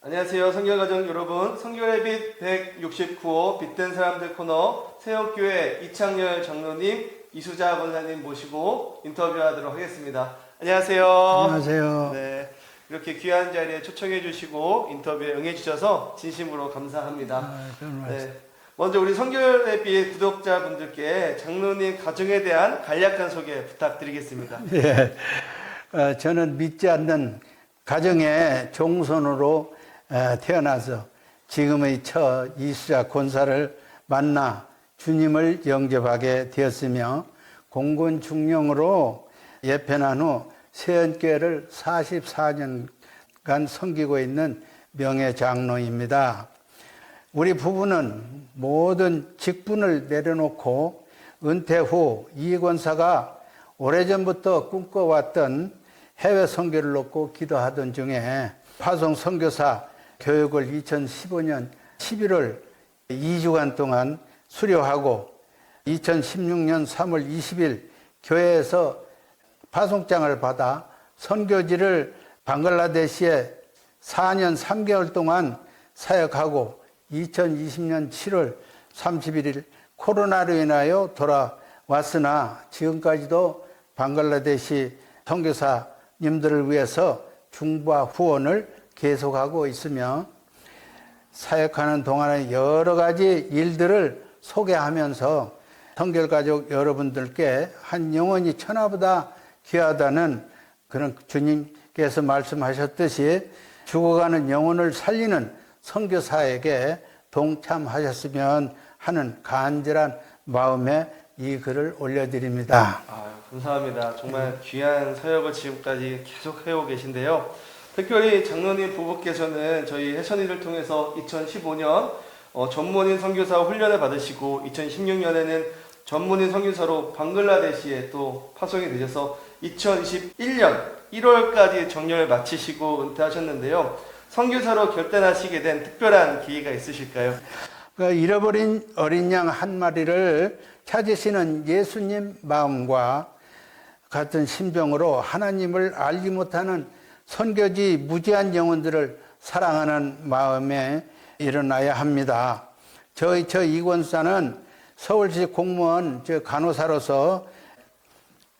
안녕하세요. 성결가정 여러분. 성결의 빛 169호 빛된 사람들 코너 세역교회 이창열 장로님, 이수자 권사님 모시고 인터뷰하도록 하겠습니다. 안녕하세요. 안녕하세요. 네. 이렇게 귀한 자리에 초청해 주시고 인터뷰에 응해 주셔서 진심으로 감사합니다. 아. 네. 먼저 우리 성결의 빛 구독자분들께 장로님 가정에 대한 간략한 소개 부탁드리겠습니다. 예. 어, 저는 믿지 않는 가정의 종손으로 어, 태어나서 지금의 처 이수자 권사를 만나 주님을 영접하게 되었으며 공군 중령으로 예편한 후 세연교회를 44년간 섬기고 있는 명예 장로입니다. 우리 부부는 모든 직분을 내려놓고 은퇴 후 이권사가 오래전부터 꿈꿔왔던 해외 선교를 놓고 기도하던 중에 파송 선교사 교육을 2015년 11월 2주간 동안 수료하고 2016년 3월 20일 교회에서 파송장을 받아 선교지를 방글라데시에 4년 3개월 동안 사역하고 2020년 7월 31일 코로나로 인하여 돌아왔으나 지금까지도 방글라데시 선교사님들을 위해서 중보와 후원을 계속하고 있으며 사역하는 동안에 여러 가지 일들을 소개하면서 성결 가족 여러분들께 한 영혼이 천하보다 귀하다는 그런 주님께서 말씀하셨듯이 죽어가는 영혼을 살리는 선교사에게 동참하셨으면 하는 간절한 마음에 이 글을 올려드립니다. 아, 감사합니다. 정말 귀한 사역을 지금까지 계속 해오고 계신데요. 특별히 장로님 부부께서는 저희 해천이를 통해서 2015년 어, 전문인 선교사 훈련을 받으시고 2016년에는 전문인 선교사로 방글라데시에 또 파송이 되셔서 2021년 1월까지 정년을 마치시고 은퇴하셨는데요. 선교사로 결단하시게 된 특별한 계기가 있으실까요? 그 잃어버린 어린 양 한 마리를 찾으시는 예수님 마음과 같은 심정으로 하나님을 알지 못하는 선교지 무지한 영혼들을 사랑하는 마음에 일어나야 합니다. 저희 저 이권사는 서울시 공무원 저 간호사로서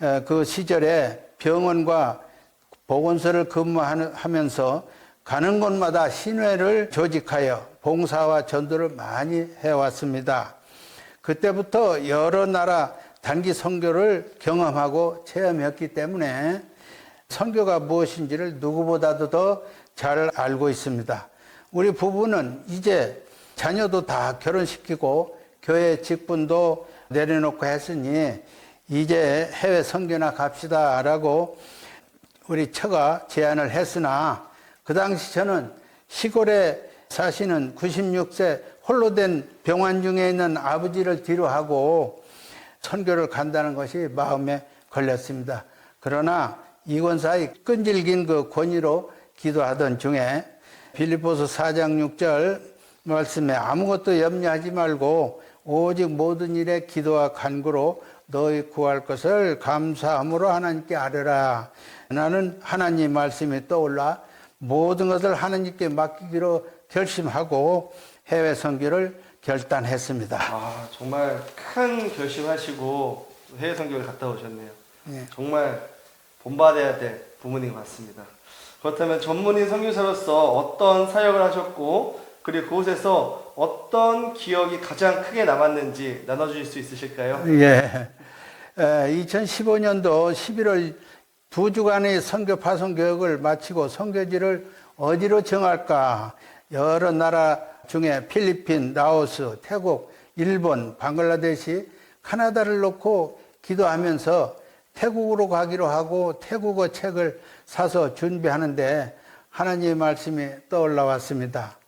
에, 그 시절에 병원과 보건소를 근무하면서 가는 곳마다 신회를 조직하여 봉사와 전도를 많이 해왔습니다. 그때부터 여러 나라 단기 선교를 경험하고 체험했기 때문에 선교가 무엇인지를 누구보다도 더 잘 알고 있습니다. 우리 부부는 이제 자녀도 다 결혼시키고 교회 직분도 내려놓고 했으니 이제 해외 선교나 갑시다라고 우리 처가 제안을 했으나 그 당시 저는 시골에 사시는 96세 홀로 된 병환 중에 있는 아버지를 뒤로하고 선교를 간다는 것이 마음에 걸렸습니다. 그러나 이권사의 끈질긴 그 권위로 기도하던 중에 빌립보서 4장 6절 말씀에 아무것도 염려하지 말고 오직 모든 일에 기도와 간구로 너희 구할 것을 감사함으로 하나님께 아뢰라. 나는 하나님 말씀이 떠올라 모든 것을 하나님께 맡기기로 결심하고 해외 선교를 결단했습니다. 아, 정말 큰 결심하시고 해외 선교를 갔다 오셨네요. 예. 정말 본받아야 될 부모님 같습니다. 그렇다면 전문인 선교사로서 어떤 사역을 하셨고 그리고 그곳에서 어떤 기억이 가장 크게 남았는지 나눠주실 수 있으실까요? 예. 2015년도 11월 두 주간의 선교 파송 교육을 마치고 선교지를 어디로 정할까? 여러 나라 중에 필리핀, 라오스, 태국, 일본, 방글라데시, 카나다를 놓고 기도하면서 태국으로 가기로 하고 태국어 책을 사서 준비하는데 하나님의 말씀이 떠올라 왔습니다.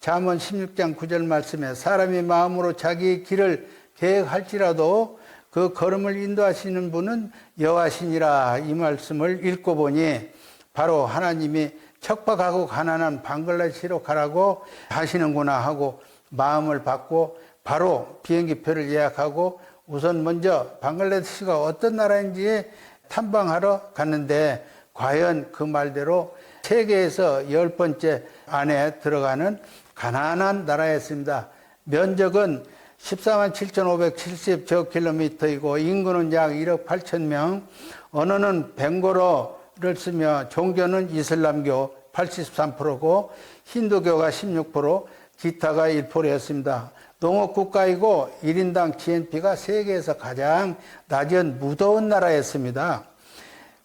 잠언 16장 9절 말씀에 사람이 마음으로 자기 길을 계획할지라도 그 걸음을 인도하시는 분은 여호와시니라 이 말씀을 읽고 보니 바로 하나님이 척박하고 가난한 방글라데시로 가라고 하시는구나 하고 마음을 받고 바로 비행기표를 예약하고 우선 먼저 방글라데시가 어떤 나라인지 탐방하러 갔는데 과연 그 말대로 세계에서 열 번째 안에 들어가는 가난한 나라였습니다. 면적은 14만 7,570저 킬로미터이고 인구는 약 1억 8천 명, 언어는 벵고로를 쓰며 종교는 이슬람교 83%고 힌두교가 16%, 기타가 1%였습니다. 농업 국가이고 1인당 GNP가 세계에서 가장 낮은 무더운 나라였습니다.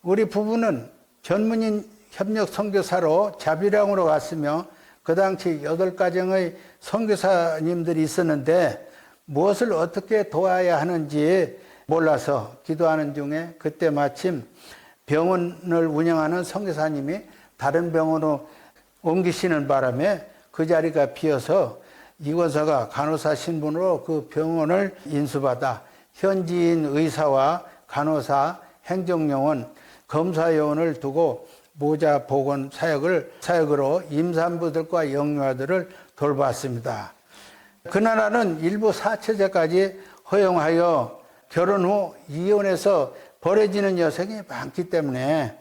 우리 부부는 전문인 협력 선교사로 자비량으로 갔으며 그 당시 여덟 가정의 선교사님들이 있었는데 무엇을 어떻게 도와야 하는지 몰라서 기도하는 중에 그때 마침 병원을 운영하는 선교사님이 다른 병원으로 옮기시는 바람에 그 자리가 비어서 이권서가 간호사 신분으로 그 병원을 인수받아 현지인 의사와 간호사, 행정요원, 검사요원을 두고 모자 보건 사역을 사역으로 임산부들과 영유아들을 돌봤습니다. 그 나라는 일부 사체제까지 허용하여 결혼 후 이혼해서 버려지는 여성이 많기 때문에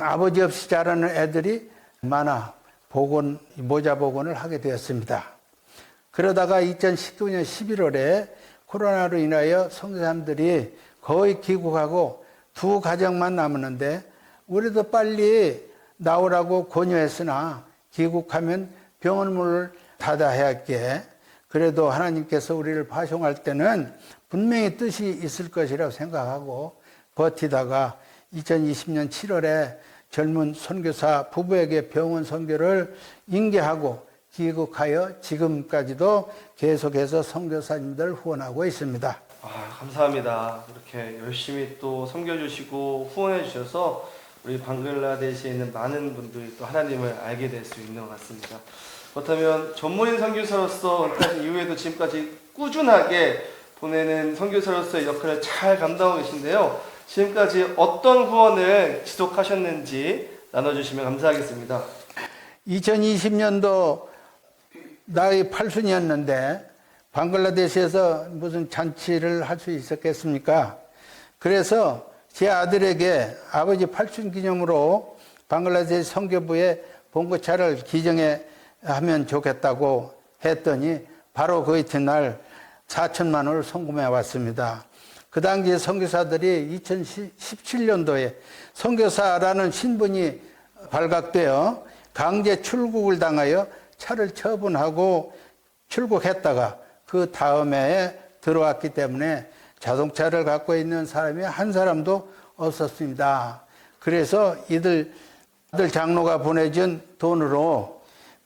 아버지 없이 자라는 애들이 많아 보건 모자 보건을 하게 되었습니다. 그러다가 2019년 11월에 코로나로 인하여 선교사님들이 거의 귀국하고 두 가정만 남았는데 우리도 빨리 나오라고 권유했으나 귀국하면 병원문을 할게 그래도 하나님께서 우리를 파송할 때는 분명히 뜻이 있을 것이라고 생각하고 버티다가 2020년 7월에 젊은 선교사 부부에게 병원 선교를 인계하고 귀국하여 지금까지도 계속해서 선교사님들 후원하고 있습니다. 아, 감사합니다. 이렇게 열심히 또 섬겨주시고 후원해 주셔서 우리 방글라데시에 있는 많은 분들이 또 하나님을 알게 될 수 있는 것 같습니다. 그렇다면 전문인 선교사로서 은퇴하신 이후에도 지금까지 꾸준하게 보내는 선교사로서의 역할을 잘 감당하고 계신데요. 지금까지 어떤 후원을 지속하셨는지 나눠주시면 감사하겠습니다. 2020년도 나이 8순이었는데 방글라데시에서 무슨 잔치를 할 수 있었겠습니까? 그래서 제 아들에게 아버지 8순 기념으로 방글라데시 선교부에 봉고차를 기증해 하면 좋겠다고 했더니 바로 그 이튿날 4천만 원을 송금해 왔습니다. 그 당시 선교사들이 2017년도에 선교사라는 신분이 발각되어 강제 출국을 당하여 차를 처분하고 출국했다가 그 다음에 들어왔기 때문에 자동차를 갖고 있는 사람이 한 사람도 없었습니다. 그래서 이들, 이들 장로가 보내준 돈으로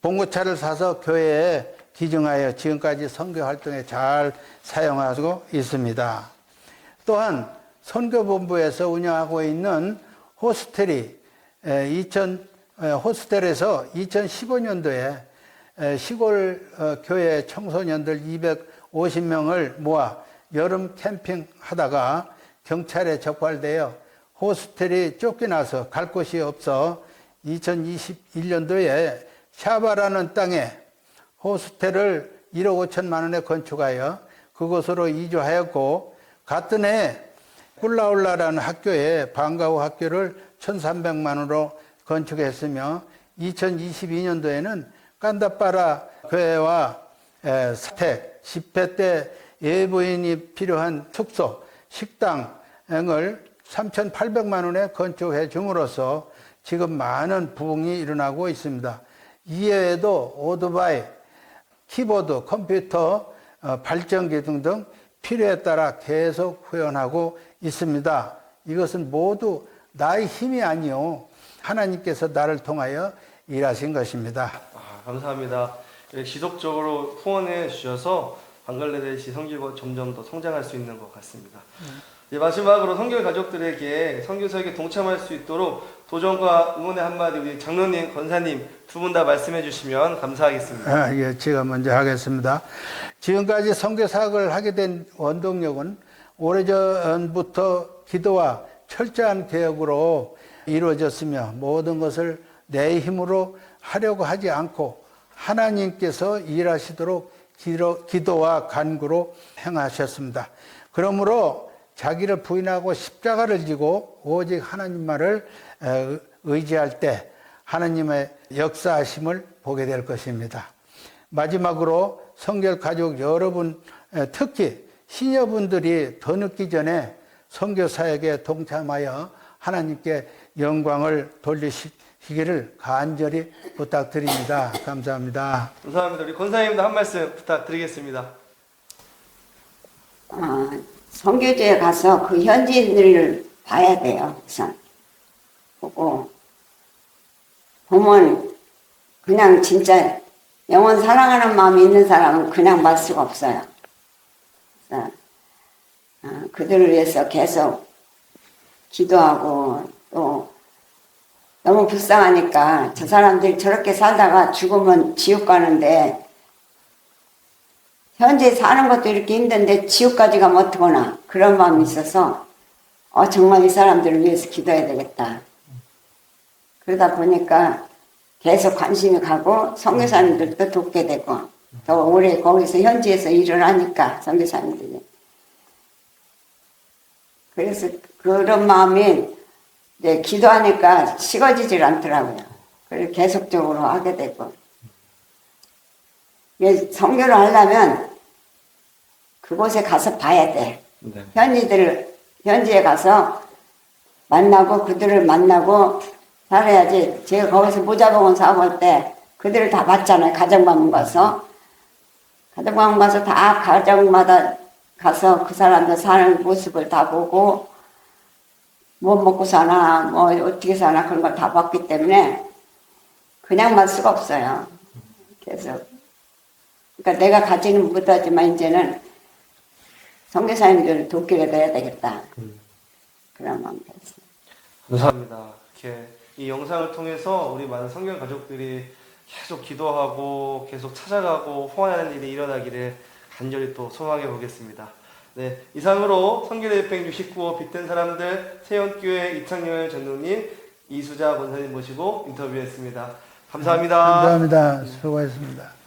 봉고차를 사서 교회에 기증하여 지금까지 선교 활동에 잘 사용하고 있습니다. 또한 선교본부에서 운영하고 있는 호스텔이 2000 호스텔에서 2015년도에 시골 어, 교회 청소년들 250명을 모아 여름 캠핑 하다가 경찰에 적발되어 호스텔이 쫓겨나서 갈 곳이 없어 2021년도에 샤바라는 땅에 호스텔을 1억 5천만 원에 건축하여 그곳으로 이주하였고 같은 해 꿀라울라라는 학교에 방과후 학교를 1,300만 원으로 건축했으며 2022년도에는 깐다빠라 교회와 사택, 집회 때 예부인이 필요한 숙소, 식당을 3,800만 원에 건축해 줌으로써 지금 많은 부흥이 일어나고 있습니다. 이외에도 오토바이, 키보드, 컴퓨터, 어, 발전기 등등 필요에 따라 계속 후원하고 있습니다. 이것은 모두 나의 힘이 아니요. 하나님께서 나를 통하여 일하신 것입니다. 아, 감사합니다. 지속적으로 후원해 주셔서 방글라데시 선교가 점점 더 성장할 수 있는 것 같습니다. 이제 마지막으로 선교 가족들에게 선교사에게 동참할 수 있도록 도전과 응원의 한마디 우리 장로님, 권사님 두 분 다 말씀해 주시면 감사하겠습니다. 아, 예, 제가 먼저 하겠습니다. 지금까지 선교 사역을 하게 된 원동력은 오래전부터 기도와 철저한 개혁으로 이루어졌으며 모든 것을 내 힘으로 하려고 하지 않고 하나님께서 일하시도록 기도, 기도와 간구로 행하셨습니다. 그러므로 자기를 부인하고 십자가를 지고 오직 하나님만을 에, 의지할 때 하나님의 역사하심을 보게 될 것입니다. 마지막으로 성결 가족 여러분, 에, 특히 시녀분들이 더 늦기 전에 선교사에게 동참하여 하나님께 영광을 돌리시기를 간절히 부탁드립니다. 감사합니다. 감사합니다. 우리 권사님도 한 말씀 부탁드리겠습니다. 어, 선교지에 가서 그 현지인들을 봐야 돼요. 우선 보고 보면 그냥 진짜 영원 사랑하는 마음이 있는 사람은 그냥 말 수가 없어요. 어, 그들을 위해서 계속 기도하고 또 너무 불쌍하니까 저 사람들이 저렇게 살다가 죽으면 지옥 가는데 현재 사는 것도 이렇게 힘든데 지옥까지 가면 어떡하나 그런 마음이 있어서 어, 정말 이 사람들을 위해서 기도해야 되겠다. 그러다 보니까 계속 관심이 가고 선교사님들도 돕게 되고 더 오래 거기서 현지에서 일을 하니까 선교사님들이 그래서 그런 마음이 이제 기도하니까 식어지질 않더라고요. 그래서 계속적으로 하게 되고 이게 선교를 하려면 그곳에 가서 봐야 돼. 네. 현지들 현지에 가서 만나고 그들을 만나고 살아야지. 제가 거기서 모자봉원 사볼 때 그들을 다 봤잖아요. 가정방문 가서 가정방문 가서 다 가정마다 가서 그 사람들 사는 모습을 다 보고 뭐 먹고 사나 뭐 어떻게 사나 그런 걸 다 봤기 때문에 그냥 말 수가 없어요. 그래서 그러니까 내가 가지는 못하지만 이제는 선교사님들을 돕기라도 해야 되겠다. 그런 마음이 들었어요. 감사합니다. 이렇게 이 영상을 통해서 우리 많은 성경 가족들이 계속 기도하고 계속 찾아가고 후원하는 일이 일어나기를 간절히 또 소망해 보겠습니다. 네, 이상으로 성교대회행 69호 빛든 사람들 세연교회 이창열 전도님 이수자 권사님 모시고 인터뷰했습니다. 감사합니다. 감사합니다. 수고하셨습니다.